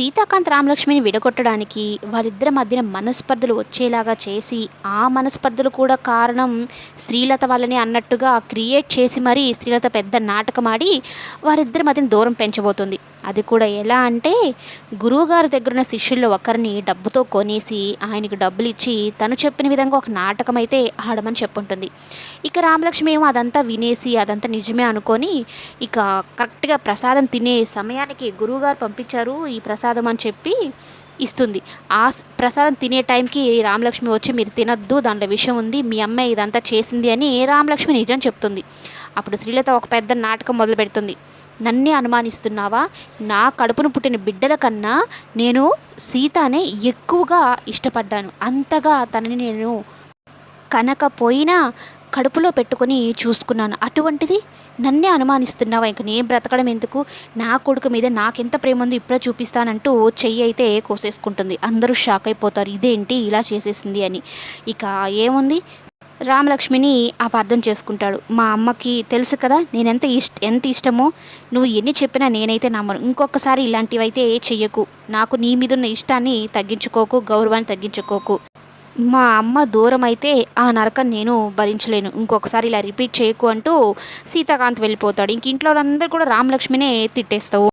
సీతాకాంత్ రామలక్ష్మిని విడగొట్టడానికి వారిద్దరి మధ్యన మనస్పర్ధలు వచ్చేలాగా చేసి ఆ మనస్పర్ధలు కూడా కారణం శ్రీలత వాళ్ళని అన్నట్టుగా క్రియేట్ చేసి మరీ శ్రీలత పెద్ద నాటకం ఆడి వారిద్దరి మధ్యన దూరం పెంచబోతుంది. అది కూడా ఎలా అంటే గురువుగారి దగ్గర ఉన్న శిష్యుల్లో ఒకరిని డబ్బుతో కొనేసి ఆయనకు డబ్బులు ఇచ్చి తను చెప్పిన విధంగా ఒక నాటకం అయితే ఆడమని చెప్పుంటుంది. ఇక రామలక్ష్మి ఏమో అదంతా వినేసి అదంతా నిజమే అనుకొని ఇక కరెక్ట్గా ప్రసాదం తినే సమయానికి గురువుగారు పంపించారు ఈ ప్రసాదం అని చెప్పి ఇస్తుంది. ఆ ప్రసాదం తినే టైంకి రామలక్ష్మి వచ్చి మీరు తినద్దు దాంట్లో విషయం ఉంది మీ అమ్మాయి ఇదంతా చేసింది అని రామలక్ష్మి నిజం చెప్తుంది. అప్పుడు శ్రీలత ఒక పెద్ద నాటకం మొదలు పెడుతుంది నన్నే అనుమానిస్తున్నావా? నా కడుపును పుట్టిన బిడ్డల కన్నా నేను సీతనే ఎక్కువగా ఇష్టపడ్డాను. అంతగా తనని నేను కనకపోయినా కడుపులో పెట్టుకొని చూసుకున్నాను. అటువంటిది నన్నే అనుమానిస్తున్నావా? ఇంక నేను బ్రతకడం ఎందుకు? నా కొడుకు మీద నాకెంత ప్రేమ ఉందో ఇప్పుడే చూపిస్తానంటూ చెయ్యి అయితే కోసేసుకుంటుంది. అందరూ షాక్ అయిపోతారు. ఇదేంటి ఇలా చేసేసింది అని. ఇక ఏముంది? రామలక్ష్మిని అపార్థం చేసుకుంటాడు. మా అమ్మకి తెలుసు కదా నేను ఎంత ఇష్ట ఎంత ఇష్టమో నువ్వు ఎన్ని చెప్పినా నేనైతే నమ్మను. ఇంకొకసారి ఇలాంటివైతే అయితే చెయ్యకు. నాకు నీ మీద ఉన్న ఇష్టాన్ని తగ్గించుకోకు గౌరవాన్ని తగ్గించుకోకు. మా అమ్మ దూరం అయితే ఆ నరకం నేను భరించలేను. ఇంకొకసారి ఇలా రిపీట్ చేయకు అంటూ సీతాకాంత్ వెళ్ళిపోతాడు. ఇంక ఇంట్లో వాళ్ళందరూ కూడా రామలక్ష్మినే తిట్టేస్తావు.